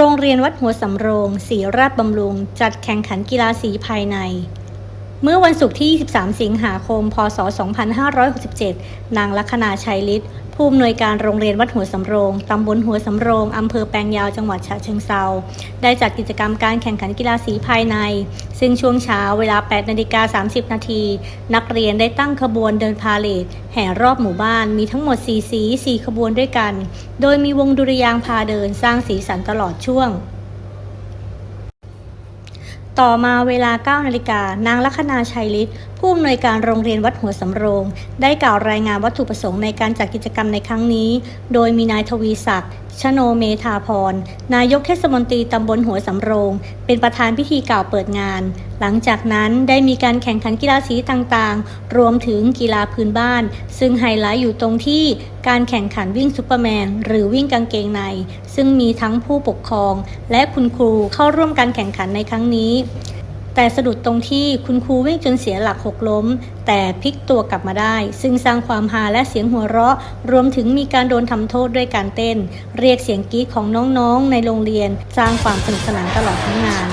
โรงเรียนวัดหัวสำโรงศรีราชบำรุง จัดแข่งขันกีฬาสีภายใน เมื่อวันศุกร์ที่ 23 สิงหาคม พศ 2567 นางลัคนาชัยฤทธิ์ ผู้อำนวยการโรงเรียนวัดหัวสำโรง ตำบลหัวสำโรง อำเภอแปลงยาวจังหวัดฉะเชิงเซาได้จัดกิจกรรมการแข่งขันกีฬาสีภายใน ซึ่งช่วงเช้าเวลา 8นาฬิกา30 นาที นักเรียนได้ตั้งขบวนเดินพาเลทแห่รอบหมู่บ้านมีทั้งหมด 4 สี 4 ขบวนด้วยกัน โดยมีวงดุริยางพาเดินสร้างสีสันตลอดช่วงต่อมาเวลา 9 นาฬิกานางลัคนาชัยฤทธิ์ผู้อำนวยการโรงเรียนวัดหัวสำโรง ได้กล่าวรายงานวัตถุประสงค์ในการจัดกิจกรรมในครั้งนี้ โดยมีนายทวีศักดิ์ชโนเมธาพร นายกเทศมนตรีตำบลหัวสำโรง เป็นประธานพิธีกล่าวเปิดงาน หลังจากนั้นได้มีการแข่งขันกีฬาสีต่างๆ รวมถึงกีฬาพื้นบ้าน ซึ่งไฮไลท์อยู่ตรงที่การแข่งขันวิ่งซูเปอร์แมน หรือวิ่งกางเกงใน ซึ่งมีทั้งผู้ปกครอง และคุณครูเข้าร่วมการแข่งขันในครั้งนี้ แต่สะดุดตรงที่คุณครูวิ่งจนเสียหลักหกล้ม แต่พลิกตัวกลับมาได้ ซึ่งสร้างความฮาและเสียงหัวเราะ รวมถึงมีการโดนทำโทษด้วยการเต้น เรียกเสียงกรี๊ดของน้องๆ ในโรงเรียน สร้างความสนุกสนานตลอดทั้งงาน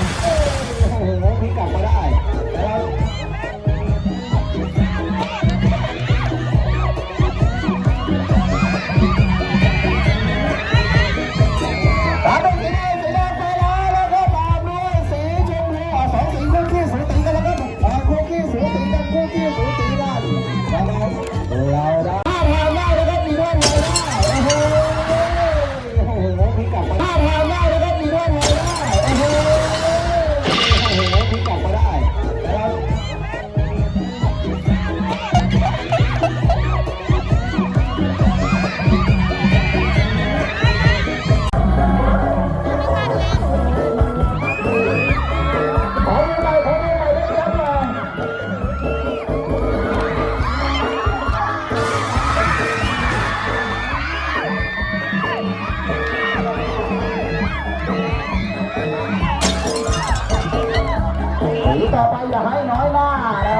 สีกั สีต่อไปอย่าให้น้อยหน้านะ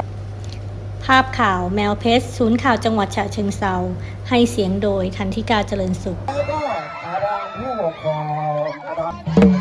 ภาพข่าวแมวเพชรศูนย์ข่าวจังหวัดฉะเชิงเซาให้เสียงโดยทันทิกาเจริญสุข แล้วก็อาดามผู้ปกครองอาดาม